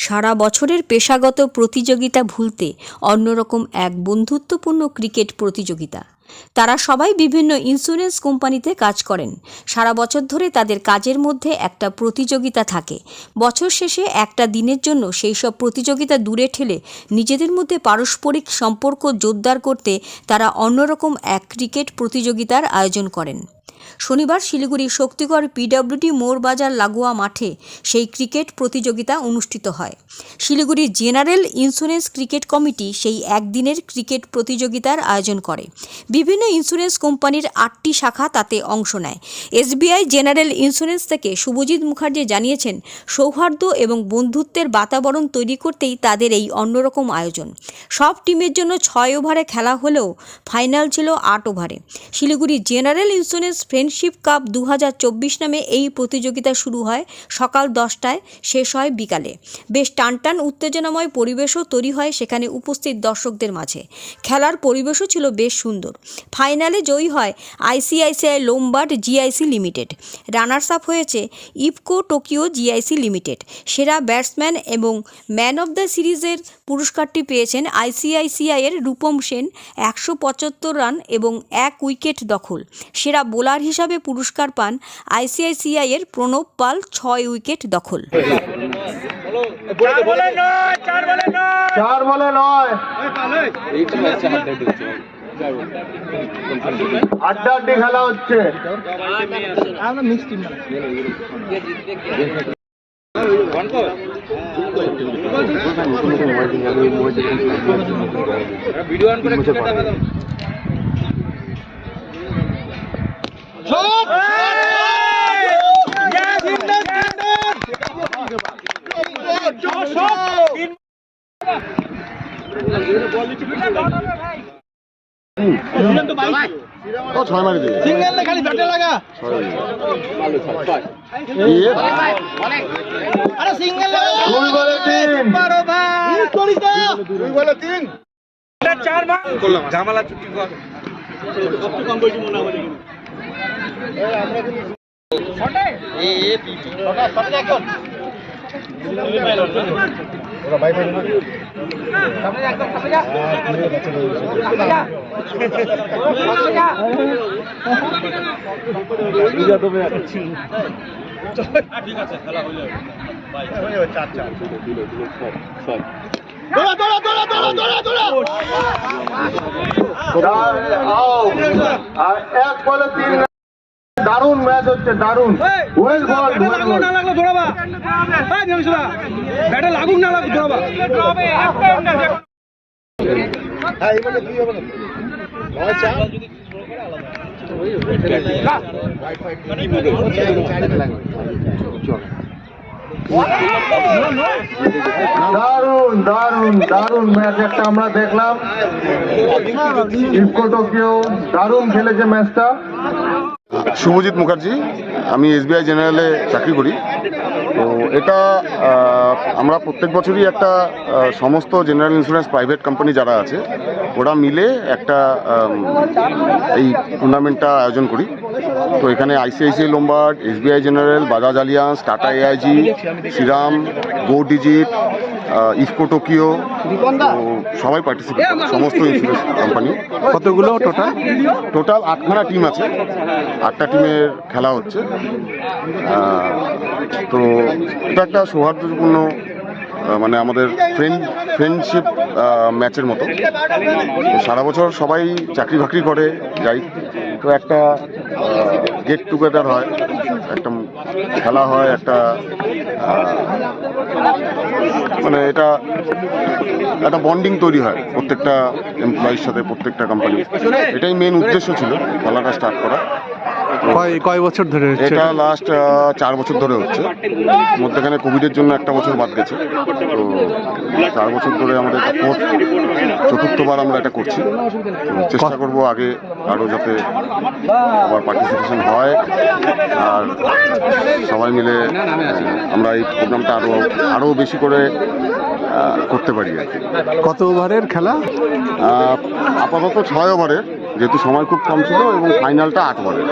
সারা বছরের পেশাগত প্রতিযোগিতা ভুলতে অন্যরকম এক বন্ধুত্বপূর্ণ ক্রিকেট প্রতিযোগিতা। তারা সবাই বিভিন্ন ইন্স্যুরেন্স কোম্পানিতে কাজ করেন। সারা বছর ধরে তাদের কাজের মধ্যে একটা প্রতিযোগিতা থাকে। বছর শেষে একটা দিনের জন্য সেই সব প্রতিযোগিতা দূরে ঠেলে নিজেদের মধ্যে পারস্পরিক সম্পর্ক জোরদার করতে তারা অন্যরকম এক ক্রিকেট প্রতিযোগিতার আয়োজন করেন। শনিবার শিলিগুড়ি শক্তিগড় পিডব্লিউডি মোড়বাজার লাগোয়া মাঠে সেই ক্রিকেট প্রতিযোগিতা অনুষ্ঠিত হয়। শিলিগুড়ির জেনারেল ইন্স্যুরেন্স ক্রিকেট কমিটি সেই একদিনের ক্রিকেট প্রতিযোগিতার আয়োজন করে। বিভিন্ন ইন্স্যুরেন্স কোম্পানির আটটি শাখা তাতে অংশ নেয়। এসবিআই জেনারেল ইন্স্যুরেন্স থেকে শুভজিৎ মুখার্জি জানিয়েছেন, সৌহার্দ্য এবং বন্ধুত্বের বাতাবরণ তৈরি করতেই তাদের এই অন্যরকম আয়োজন। সব টিমের জন্য ছয় ওভারে খেলা হলেও ফাইনাল ছিল আট ওভারে। Siliguri general insurance friendship cup দু হাজার চব্বিশ নামে এই প্রতিযোগিতা শুরু হয় সকাল দশটায়, শেষ হয় বিকালে। বেশ টানটান উত্তেজনাময় পরিবেশও তৈরি হয় সেখানে উপস্থিত দর্শকদের মাঝে। খেলার পরিবেশও ছিল বেশ সুন্দর। ফাইনালে জয়ী হয় ICICI Lombard GIC limited. Runners up হয়েছে ইফকো টোকিও জিআইসি লিমিটেড। সেরা ব্যাটসম্যান এবং ম্যান অফ দ্য সিরিজের পুরস্কারটি পেয়েছেন আইসিআইসিআইয়ের রূপম সেন, একশো পঁচাত্তর রান এবং এক উইকেট দখল। সেরা বোলার হিসাবে পুরস্কার পান আইসিআইসিআইয়ের প্রণব পাল, ছয় উইকেট দখল। আড্ডা আড্ডি খেলা হচ্ছে। ভিডিও অন করে দেখা দাও ও ছয় মারি দেবে সিঙ্গেল খালি ব্যাটে লাগা। আরে সিঙ্গেল দুই বলে তিন। পারো ভাই করিস না দুই বলে তিন। চার মার করলাম ঝামেলা চুক্তি কর। সবচেয়ে কম বয়সী মনে হবে দৌড়া দৌড়া দৌড়া দৌড়া দৌড়া দৌড়া চার out। আর এক বলে তিন দারুণ ম্যাচ হচ্ছে দারুণ। ওয়েল বল ব্যাটে লাগুক না লাগল দৌড়াবা। ব্যাটে লাগুক না লাগুক দৌড়াবা। দারুণ দারুণ দারুণ ম্যাচ একটা আমরা দেখলাম। ইফকো টোকিও দারুণ খেলেছে ম্যাচটা। শুভজিৎ মুখার্জি, আমি এসবিআই জেনারেলে চাকরি করি। তো এটা আমরা প্রত্যেক বছরই একটা সমস্ত জেনারেল ইন্স্যুরেন্স প্রাইভেট কোম্পানি যারা আছে ওরা মিলে একটা এই টুর্নামেন্টটা আয়োজন করি। তো এখানে ICICI Lombard SBI general Bajaj Allianz Tata AIG Shriram Go Digit IFFCO Tokio তো সবাই পার্টিসিপেট সমস্ত ইন্স্যুরেন্স কোম্পানি কতগুলো টোটাল টোটাল আটখানা টিম আছে। আটটা টিমের খেলা হচ্ছে। তো এটা একটা সৌহার্দ্যপূর্ণ মানে আমাদের ফ্রেন্ড ফ্রেন্ডশিপ ম্যাচের মতো। সারা বছর সবাই চাকরি বাকরি করে, যাই। তো একটা গেট টুগেদার হয়, একটা খেলা হয়, একটা মানে এটা, একটা বন্ডিং তৈরি হয় প্রত্যেকটা এমপ্লয়ির সাথে, প্রত্যেকটা কোম্পানি এটাই মেন উদ্দেশ্য ছিল, খেলাটা স্টার্ট করা কয় কয় বছর ধরে হচ্ছে? এটা লাস্ট চার বছর ধরে হচ্ছে। মধ্যেখানে কোভিডের জন্য একটা বছর বাদ গেছে। তো চার বছর ধরে আমাদের এটা fourth, চতুর্থবার আমরা এটা করছি। চেষ্টা করব আগে আরও যাতে আবার পার্টিসিপেশন হয়। আর সবাই মিলে আমরা এই প্রোগ্রামটা আরও আরও বেশি করে করতে পারি আর কত ওভারের খেলা? আপাতত ছয় ওভারের। যেহেতু সময় খুব কম ছিল এবং ফাইনালটা আট ওভারে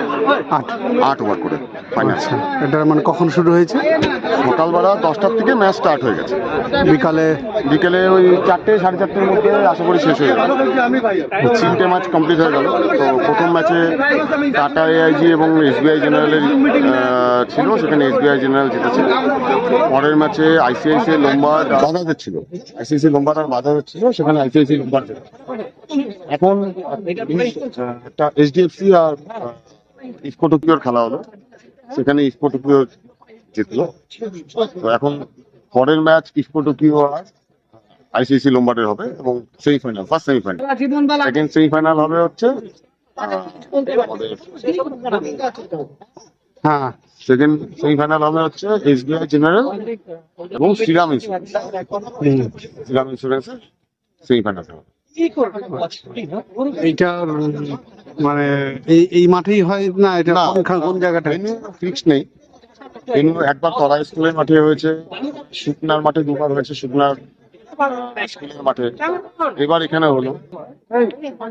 আট। আট ওভার করে ফাইনাল আচ্ছা এটা মানে কখন শুরু হয়েছে? সকালবেলা দশটার থেকে ম্যাচ স্টার্ট হয়ে গেছে। বিকালে? বিকেলে ওই চারটে সাড়ে চারটের মধ্যে আশা করি শেষ হয়ে যাবে। তিনটে ম্যাচ কমপ্লিট হয়ে গেল। তো প্রথম ম্যাচে টাটা এআইজি এবং এসবিআই জেনারেলের ছিল সেখানে এসবিআই জেনারেল জিতেছে। পরের ম্যাচে আইসিআইসিআই লোম্বার বাধা ছিল আইসিআইসি লোম্বার আর বাধা ছিল সেখানে আইসিআইসি লোম্বার। এখন এইচডিএফসি আর ইফকো খেলা হলো। সেখানে ইফকো জিতলো। তো এখন পরের ম্যাচ ইফকো আর আইসিসি লোম্বার্ডের হবে এবং semifinal first semifinal second semifinal হবে হচ্ছে হ্যাঁ সেকেন্ড সেমিফাইনাল হবে হচ্ছে এসবিআই জেনারেল এবং শ্রীরাম ইন্স্যুরেন্স শ্রীরাম ইন্স্যুরেন্সের সেমিফাইনাল হবে। এইটা মানে এই এই মাঠেই হয় না? এটা। কোন জায়গাটা? ফিক্স নেই। একবার স্কুলের মাঠে হয়েছে শুকনার মাঠে দুবার হয়েছে শুকনার স্কুলের মাঠে। এবার এখানে হলো।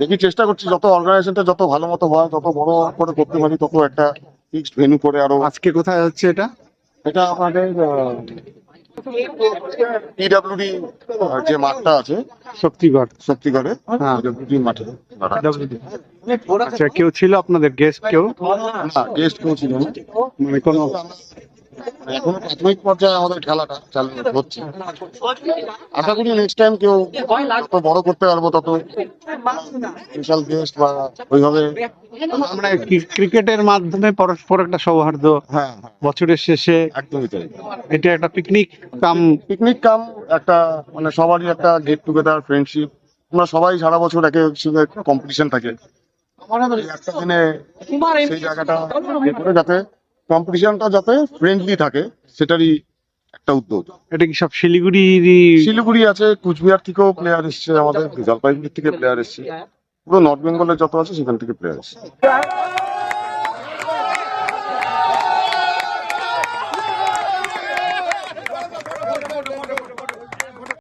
দেখি চেষ্টা করছি যত অর্গানাইজেশনটা যত ভালো মতো হয় যত বড় করে করতে পারি তত একটা ফিক্সড ভেন্যু করে আরও আজকে কোথায় হচ্ছে এটা? এটা আমাদের পিডাব্লিউডি যে মাঠটা আছে শক্তিগড়। শক্তিগড়ে হ্যাঁ। পিডাব্লিউডি মাঠে। আচ্ছা কেউ ছিল আপনাদের গেস্ট কেউ? না গেস্ট কেউ ছিল না। মানে কোনো এখনও প্রাথমিক পর্যায়ে আমাদের খেলাটা চালু হচ্ছে। আশা করি নেক্সট টাইম কেউ যত বড় করতে পারব তত স্পেশাল গেস্ট বা ওইভাবে আমরা ক্রিকেটের মাধ্যমে পরস্পর একটা সৌহার্দ্য হ্যাঁ হ্যাঁ। বছরের শেষে একদমই তাই। এটা একটা পিকনিক কাম। পিকনিক কাম একটা মানে সবারই একটা গেট টুগেদার ফ্রেন্ডশিপ আমরা সবাই সারা বছর একে সঙ্গে কম্পিটিশন থাকে। একটা দিনে সেই জায়গাটা যাতে কম্পিটিশনটা যাতে ফ্রেন্ডলি থাকে সেটারই একটা উদ্যোগ। এটা কি সব শিলিগুড়ি শিলিগুড়ি আছে কুচবিহার থেকেও প্লেয়ার এসছে আমাদের জলপাইগুড়ি থেকে প্লেয়ার এসছে। পুরো নর্থ বেঙ্গলের যত আছে সেখান থেকে প্লেয়ার এসছে।